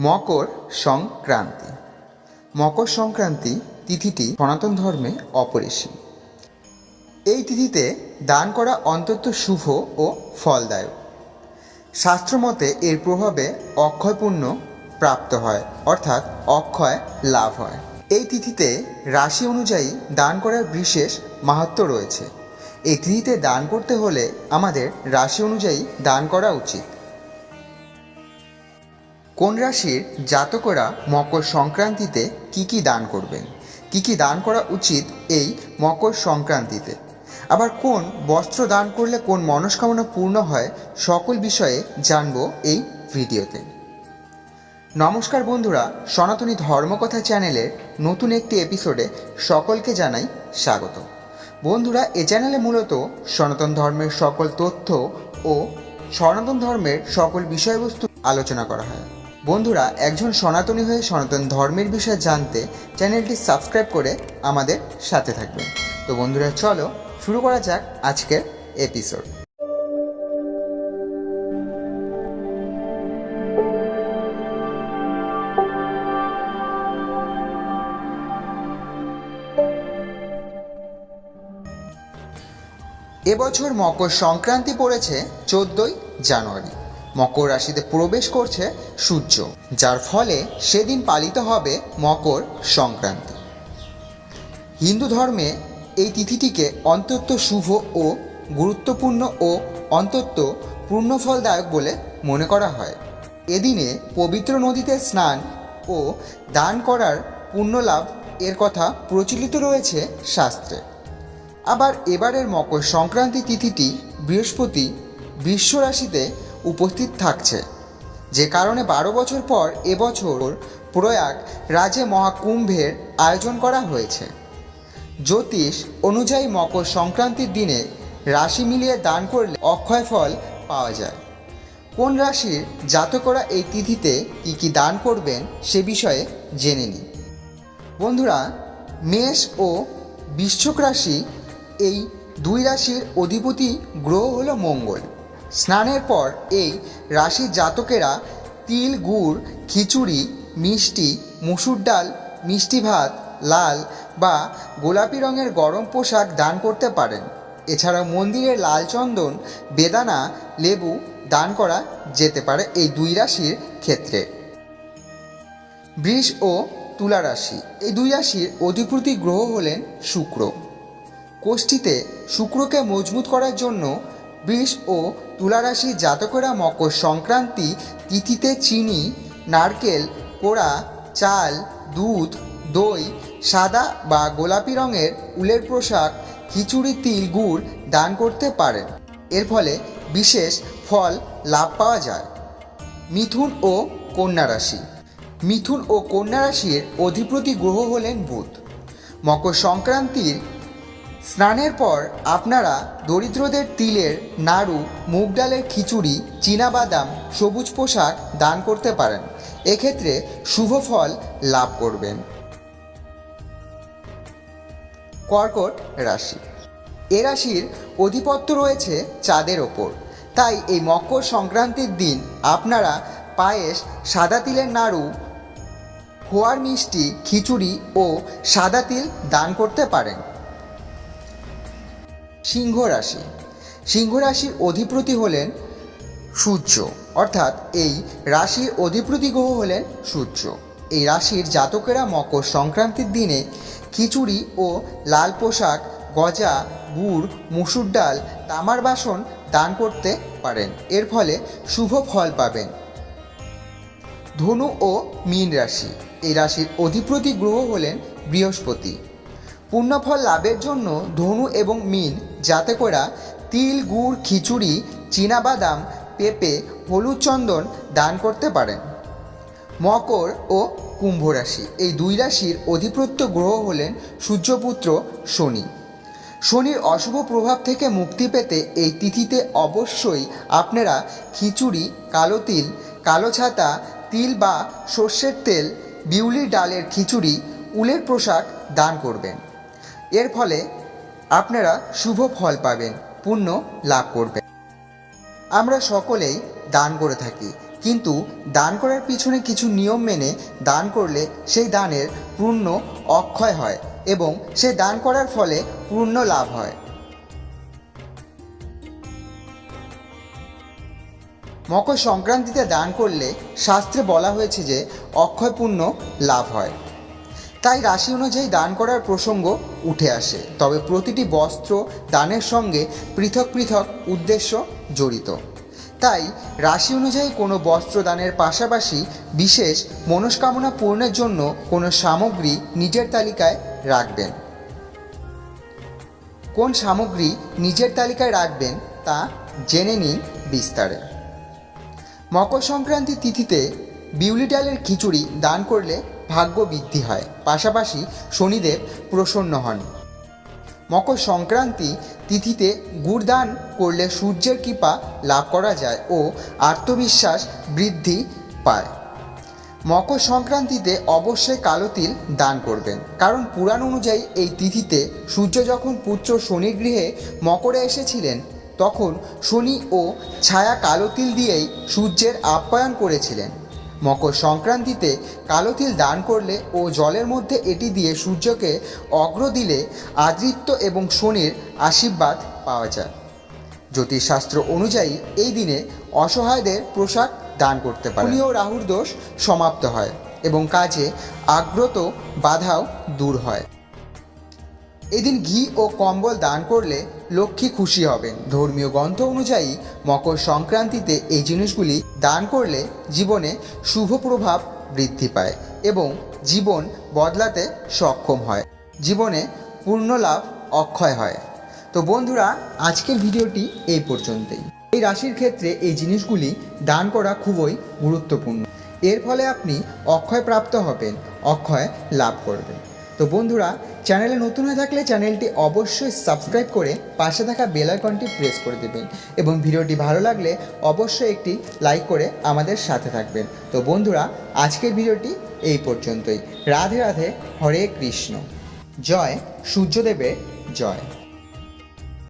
মকর সংক্রান্তি। মকর সংক্রান্তি তিথিটি সনাতন ধর্মে অপরিসীম। এই তিথিতে দান করা অন্তত শুভ ও ফলদায়ক। শাস্ত্রমতে এর প্রভাবে অক্ষয় প্রাপ্ত হয়, অর্থাৎ অক্ষয় লাভ হয়। এই তিথিতে রাশি অনুযায়ী দান করার বিশেষ মাহাত্ম্য রয়েছে। এই তিথিতে দান করতে হলে আমাদের রাশি অনুযায়ী দান করা উচিত। কোন রাশির জাতকরা মকর সংক্রান্তিতে কি কি দান করবেন? কি কি দান করা উচিত এই মকর সংক্রান্তিতে? আবার কোন বস্ত্র দান করলে কোন মনস্কামনা পূর্ণ হয় সকল বিষয়ে জানব এই ভিডিওতে। নমস্কার বন্ধুরা, সনাতনী ধর্মকথা চ্যানেলের নতুন একটি এপিসোডে সকলকে জানাই স্বাগত। বন্ধুরা, এ চ্যানেলে মূলত সনাতন ধর্মের সকল তথ্য ও সনাতন ধর্মের সকল বিষয়বস্তু আলোচনা করা হয়। বন্ধুরা, একজন সনাতনী হয়ে সনাতন ধর্মের বিষয়ে জানতে চ্যানেলটি সাবস্ক্রাইব করে আমাদের সাথে থাকবেন। তো বন্ধুরা, চলো শুরু করা যাক আজকের এপিসোড এবছর মকর সংক্রান্তি পড়েছে চোদ্দই জানুয়ারি। মকর রাশিতে প্রবেশ করছে সূর্য, যার ফলে সেদিন পালিত হবে মকর সংক্রান্তি। হিন্দু ধর্মে এই তিথিটিকে অন্তত শুভ ও গুরুত্বপূর্ণ ও অন্তত পূর্ণফলদায়ক বলে মনে করা হয়। এদিনে পবিত্র নদীতে স্নান ও দান করার পুণ্যলাভ এর কথা প্রচলিত রয়েছে শাস্ত্রে। আবার এবারের মকর সংক্রান্তি তিথিটি বৃহস্পতি বৃষ রাশিতে উপস্থিত থাকছে। যে কারণে বারো বছর পর এবছর প্রয়াগ রাজে মহাকুম্ভের আয়োজন করা হয়েছে। জ্যোতিষ অনুযায়ী মকর সংক্রান্তির দিনে রাশি মিলিয়ে দান করলে অক্ষয় ফল পাওয়া যায়। কোন রাশির জাতকরা এই তিথিতে কী কী দান করবেন সে বিষয়ে জেনে নিই। বন্ধুরা, মেষ ও বৃশ্চিক রাশি এই দুই রাশির অধিপতি গ্রহ হলো মঙ্গল। স্নানের পর এই রাশির জাতকেরা তিল, গুড়, খিচুড়ি, মিষ্টি, মুসুর ডাল, মিষ্টি ভাত, লাল বা গোলাপি রঙের গরম পোশাক দান করতে পারেন। এছাড়াও মন্দিরে লাল চন্দন, বেদানা, লেবু দান করা যেতে পারে এই দুই রাশির ক্ষেত্রে। বৃষ ও তুলা রাশি, এই দুই রাশির অধিপতি গ্রহ হলেন শুক্র। কোষ্ঠীতে শুক্রকে মজবুত করার জন্য বৃষ ও তুলা রাশির জাতকেরা মকর সংক্রান্তি তিথিতে চিনি, নারকেল, কোড়া, চাল, দুধ, দই, সাদা বা গোলাপি রঙের উলের পোশাক, খিচুড়ি, তিল, গুড় দান করতে পারেন। এর ফলে বিশেষ ফল লাভ পাওয়া যায়। মিথুন ও কন্যা রাশি। মিথুন ও কন্যা রাশির অধিপতি গ্রহ হলেন বুধ। মকর সংক্রান্তির স্নানের পর আপনারা দরিদ্রদের তিলের, নাড়ু, মুগ ডালের খিচুড়ি বাদাম সবুজ পোশাক দান করতে পারেন। এক্ষেত্রে শুভ ফল লাভ করবেন। কর্কট রাশি। এ রাশির অধিপত্য রয়েছে চাঁদের ওপর। তাই এই মকর সংক্রান্তির দিন আপনারা পায়েস, সাদা তিলের নাড়ু, খোয়ার মিষ্টি, খিচুড়ি ও সাদা তিল দান করতে পারেন। সিংহ রাশি সিংহ রাশির অধিপতি হলেন সূর্য, অর্থাৎ এই রাশির অধিপতি গ্রহ হলেন সূর্য। এই রাশির জাতকেরা মকর সংক্রান্তির দিনে খিচুড়ি ও লাল পোশাক, গজা, গুড়, মুসুর ডাল, তামার বাসন দান করতে পারেন। এর ফলে শুভ ফল পাবেন। ধনু ও মীন রাশি। এই রাশির অধিপতি গ্রহ হলেন বৃহস্পতি। পূর্ণফল লাভের জন্য ধনু এবং মিন যাতে করা তিল, গুড়, খিচুড়ি বাদাম পেঁপে, হলুদ চন্দন দান করতে পারেন মকর ও কুম্ভ রাশি। এই দুই রাশির অধিপত্য গ্রহ হলেন সূর্যপুত্র শনি। শনির অশুভ প্রভাব থেকে মুক্তি পেতে এই তিথিতে অবশ্যই আপনারা খিচুড়ি, কালো তিল, কালো ছাতা, তিল বা সর্ষের তেল, বিউলির ডালের খিচুড়ি, উলের পোশাক দান করবেন। এর ফলে আপনারা শুভ ফল পাবেন, পুণ্য লাভ করবেন। আমরা সকলেই দান করে থাকি, কিন্তু দান করার পিছনে কিছু নিয়ম মেনে দান করলে সেই দানের পূর্ণ অক্ষয় হয় এবং সে দান করার ফলে পূর্ণ লাভ হয়। মকর সংক্রান্তিতে দান করলে শাস্ত্রে বলা হয়েছে যে অক্ষয় পূর্ণ লাভ হয়। তাই রাশি অনুযায়ী দান করার প্রসঙ্গ উঠে আসে। তবে প্রতিটি বস্ত্র দানের সঙ্গে পৃথক পৃথক উদ্দেশ্য জড়িত। তাই রাশি অনুযায়ী কোনো বস্ত্র দানের পাশাপাশি বিশেষ মনস্কামনা পূর্ণের জন্য কোনো সামগ্রী নিজের তালিকায় রাখবেন। কোন সামগ্রী নিজের তালিকায় রাখবেন তা জেনে নিন বিস্তারে। মকর সংক্রান্তি তিথিতে বিউলি ডালের খিচুড়ি দান করলে ভাগ্য বৃদ্ধি হয়। পাশাপাশি শনিদেব প্রসন্ন হন। মকর সংক্রান্তি তিথিতে গুড় দান করলে সূর্যের কৃপা লাভ করা যায় ও আত্মবিশ্বাস বৃদ্ধি পায়। মকর সংক্রান্তিতে অবশ্যই কালো তিল দান করবেন। কারণ পুরাণ অনুযায়ী এই তিথিতে সূর্য যখন পুত্র শনির গৃহে মকরে এসেছিলেন, তখন শনি ও ছায়া কালো তিল দিয়েই সূর্যের আপ্যায়ন করেছিলেন। মকর সংক্রান্তিতে কালো তিল দান করলে ও জলের মধ্যে এটি দিয়ে সূর্যকে অগ্র দিলে আদৃত্য এবং শনির আশীর্বাদ পাওয়া যায়। জ্যোতিষশাস্ত্র অনুযায়ী এই দিনে অসহায়দের পোশাক দান করতে পারে। ও রাহুর দোষ সমাপ্ত হয় এবং কাজে আগ্রত বাধাও দূর হয়। এদিন ঘি ও কম্বল দান করলে লক্ষ্মী খুশি হবেন। ধর্মীয় গ্রন্থ অনুযায়ী মকর সংক্রান্তিতে এই জিনিসগুলি দান করলে জীবনে শুভ প্রভাব বৃদ্ধি পায় এবং জীবন বদলাতে সক্ষম হয়। জীবনে পূর্ণ লাভ অক্ষয় হয়। তো বন্ধুরা, আজকের ভিডিওটি এই পর্যন্তই। এই রাশির ক্ষেত্রে এই জিনিসগুলি দান করা খুবই গুরুত্বপূর্ণ। এর ফলে আপনি অক্ষয় প্রাপ্ত হবেন, অক্ষয় লাভ করবেন। তো বন্ধুরা, চ্যানেলে নতুন হয়ে থাকলে চ্যানেলটি অবশ্যই সাবস্ক্রাইব করে পাশে থাকা বেল আইকনটি প্রেস করে দেবেন এবং ভিডিওটি ভালো লাগলে অবশ্যই একটি লাইক করে আমাদের সাথে থাকবেন। তো বন্ধুরা, আজকের ভিডিওটি এই পর্যন্তই। রাধে রাধে, হরে কৃষ্ণ। জয়, সূর্যদেবের জয়।